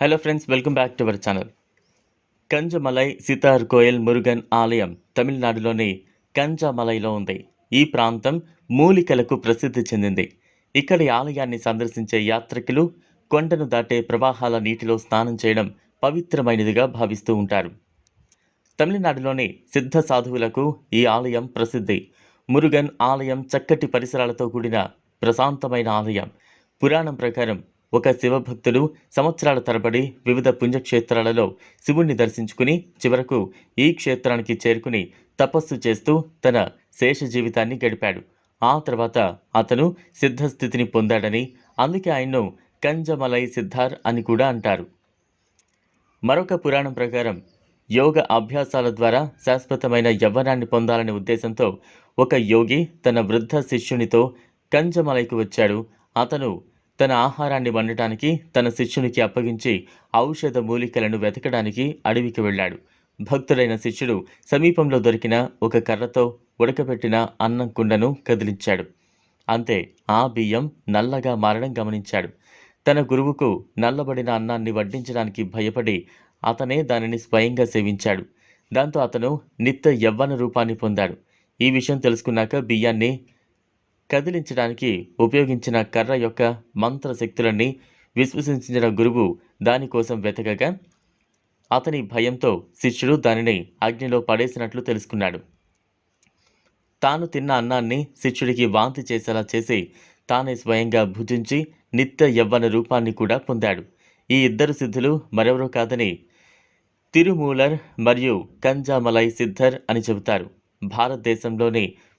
Hello friends welcome back to our channel Kanjamalai Siddhar Koyal Murugan ఆలయం తమిళనాడులోని కంజమలైలో ఉంది ఈ ప్రాంతం మూలికలకు ప్రసిద్ధి చెందింది. ఇక్కడి ఆలయాన్ని సందర్శించే యాత్రికులు కొండను దాటే ప్రవాహాల నీటిలో స్నానం చేయడం పవిత్రమైనదిగా భావిస్తూ ఉంటారు. తమిళనాడులోని సిద్ధ సాధువులకు ఈ ఆలయం ప్రసిద్ధి. మురుగన్ ఆలయం చక్కటి పరిసరాలతో కూడిన ప్రశాంతమైన ఆలయం. పురాణం ప్రకారం ఒక శివభక్తుడు సంవత్సరాల తరబడి వివిధ పుణ్యక్షేత్రాలలో శివుణ్ణి దర్శించుకుని చివరకు ఈ క్షేత్రానికి చేరుకుని తపస్సు చేస్తూ తన శేష జీవితాన్ని గడిపాడు. ఆ తర్వాత అతను సిద్ధస్థితిని పొందాడని అందుకే ఆయన్ను కంజమలై సిద్ధార్ అని కూడా అంటారు. మరొక పురాణం ప్రకారం యోగ అభ్యాసాల ద్వారా శాశ్వతమైన యవ్వనాన్ని పొందాలనే ఉద్దేశంతో ఒక యోగి తన వృద్ధ శిష్యునితో కంజమలైకి వచ్చాడు. అతను తన ఆహారాన్ని వండటానికి తన శిష్యునికి అప్పగించి ఔషధ మూలికలను వెతకడానికి అడవికి వెళ్ళాడు. భక్తుడైన శిష్యుడు సమీపంలో దొరికిన ఒక కర్రతో ఉడకబెట్టిన అన్నం కుండను కదిలించాడు. అంతే ఆ బియ్యం నల్లగా మారడం గమనించాడు. తన గురువుకు నల్లబడిన అన్నాన్ని వడ్డించడానికి భయపడి అతనే దానిని స్వయంగా సేవించాడు. దాంతో అతను నిత్య యవ్వన రూపాన్ని పొందాడు. ఈ విషయం తెలుసుకున్నాక బియ్యాన్ని కదిలించడానికి ఉపయోగించిన కర్ర యొక్క మంత్రశక్తులన్నీ విశ్వసించిన గురువు దానికోసం వెతకగా అతని భయంతో శిష్యుడు దానిని అగ్నిలో పడేసినట్లు తెలుసుకున్నాడు. తాను తిన్న అన్నాన్ని శిష్యుడికి వాంతి చేసేలా చేసి తానే స్వయంగా భుజించి నిత్య యవ్వన రూపాన్ని కూడా పొందాడు. ఈ ఇద్దరు సిద్ధులు మరెవరో కాదని తిరుమూలర్ మరియు కంజామలై సిద్ధర్ అని చెబుతారు. భారతదేశంలోని